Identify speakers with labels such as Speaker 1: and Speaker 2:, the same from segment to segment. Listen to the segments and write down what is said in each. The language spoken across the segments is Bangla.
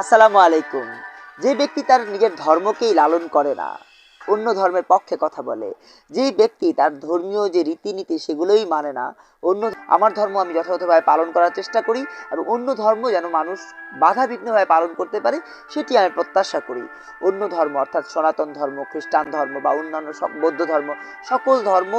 Speaker 1: আসসালামু আলাইকুম। যে ব্যক্তি তার নিজের ধর্মকেই লালন করে না, অন্য ধর্মের পক্ষে কথা বলে। যে ব্যক্তি তার ধর্মীয় যে রীতিনীতি সেগুলোই মানে না, অন্য আমার ধর্ম আমি যথাযথভাবে পালন করার চেষ্টা করি এবং অন্য ধর্ম যেন মানুষ বাধাবিঘ্নভাবে পালন করতে পারে, সেটি আমি প্রত্যাশা করি। অন্য ধর্ম অর্থাৎ সনাতন ধর্ম, খ্রিস্টান ধর্ম বা অন্যান্য বৌদ্ধ ধর্ম, সকল ধর্ম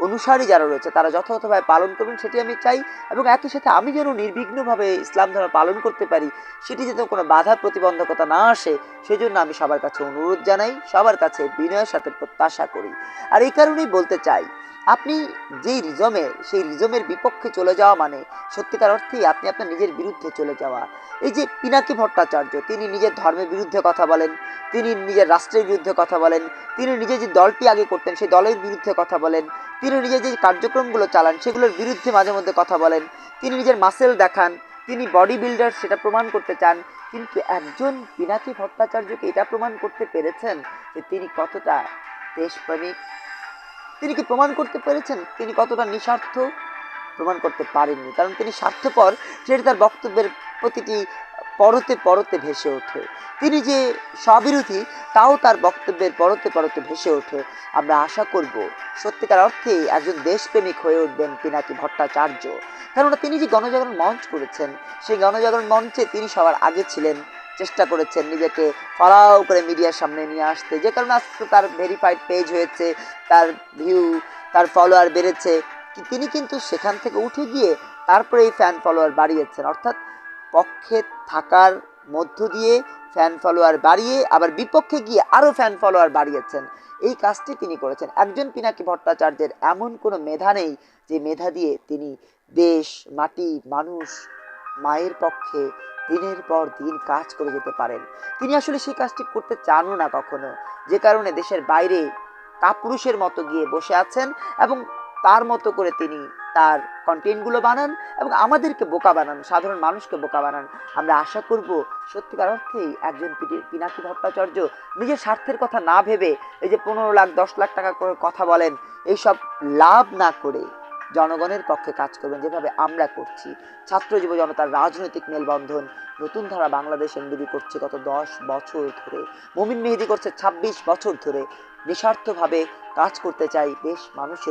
Speaker 1: অনুসারী যারা রয়েছে, তারা যথাযথভাবে পালন করবেন সেটি আমি চাই। এবং একই সাথে আমি যেন নির্বিঘ্নভাবে ইসলাম ধর্ম পালন করতে পারি, সেটি যাতে কোনো বাধা প্রতিবন্ধকতা না আসে, সেজন্য আমি সবার কাছে অনুরোধ জানাই, সবার কাছে বিনয়ের সাথে প্রত্যাশা করি। আর এই কারণেই বলতে চাই আপনি যেই রিজমে, সেই রিজমের বিপক্ষে চলে যাওয়া মানে সত্যিকার অর্থেই আপনি আপনার নিজের বিরুদ্ধে চলে যাওয়া। এই যে পিনাকি ভট্টাচার্য, তিনি নিজের ধর্মের বিরুদ্ধে কথা বলেন, তিনি নিজের রাষ্ট্রের বিরুদ্ধে কথা বলেন, তিনি নিজে যে দলটি আগে করতেন সেই দলের বিরুদ্ধে কথা বলেন, তিনি নিজে যে কার্যক্রমগুলো চালান সেগুলোর বিরুদ্ধে মাঝে মধ্যে কথা বলেন, তিনি নিজের মাসেল দেখান, তিনি বডি বিল্ডার সেটা প্রমাণ করতে চান। কিন্তু একজন পিনাকি ভট্টাচার্যকে এটা প্রমাণ করতে পেরেছেন যে তিনি কতটা দেশপ্রেমিক তিনি কি প্রমাণ করতে পেরেছেন? তিনি কতটা নিঃস্বার্থ? প্রমাণ করতে পারেননি। কারণ তিনি স্বার্থপর, সেটি তার বক্তব্যের প্রতিটি পরতে পরতে ভেসে ওঠে। তিনি যে স্ববিরোধী, তাও তার বক্তব্যের পরতে পরতে ভেসে ওঠে। আমরা আশা করব, সত্যিকার অর্থে একজন দেশপ্রেমিক হয়ে উঠবেন পিনাকি ভট্টাচার্য। কেননা তিনি যে গণজাগরণ মঞ্চ করেছেন, সেই গণজাগরণ মঞ্চে তিনি সবার আগে ছিলেন চেষ্টা করেছেন নিজেকে ফলাও করে মিডিয়ার সামনে নিয়ে আসতে। যে কারণে আজকে তার ভেরিফাইড পেজ হয়েছে, তার ভিউ তার ফলোয়ার বেড়েছে তিনি কিন্তু সেখান থেকে উঠে গিয়ে তারপরে এই ফ্যান ফলোয়ার বাড়িয়েছেন। অর্থাৎ পক্ষে থাকার মধ্য দিয়ে ফ্যান ফলোয়ার বাড়িয়ে, আবার বিপক্ষে গিয়ে আরও ফ্যান ফলোয়ার বাড়িয়েছেন। এই কাজটি তিনি করেছেন। একজন পিনাকি ভট্টাচার্যের এমন কোনো মেধা নেই যে মেধা দিয়ে তিনি দেশ, মাটি, মানুষ মায়ের পক্ষে দিনের পর দিন কাজ করে যেতে পারেন। তিনি আসলে সেই কাজটি করতে চানও না কখনো। যে কারণে দেশের বাইরে কাপুরুষের মতো গিয়ে বসে আছেন এবং তার মতো করে তিনি তার কন্টেন্টগুলো বানান এবং আমাদেরকে বোকা বানান, সাধারণ মানুষকে বোকা বানান। আমরা আশা করব সত্যিকার অর্থেই একজন পিনাকি ভট্টাচার্য নিজের স্বার্থের কথা না ভেবে এই যে পনেরো লাখ, দশ লাখ টাকা করে কথা বলেন, এইসব লাভ না করে জনগণের পক্ষে কাজ করবেন, যেভাবে আমরা করছি। ছাত্র যুব জনতার রাজনৈতিক মেলবন্ধন নতুন ধারা বাংলাদেশ এনডিবি করছে গত দশ বছর ধরে। মুমিন মেহেদি করছে ২৬ বছর ধরে। নিঃস্বার্থভাবে কাজ করতে চাই দেশ মানুষের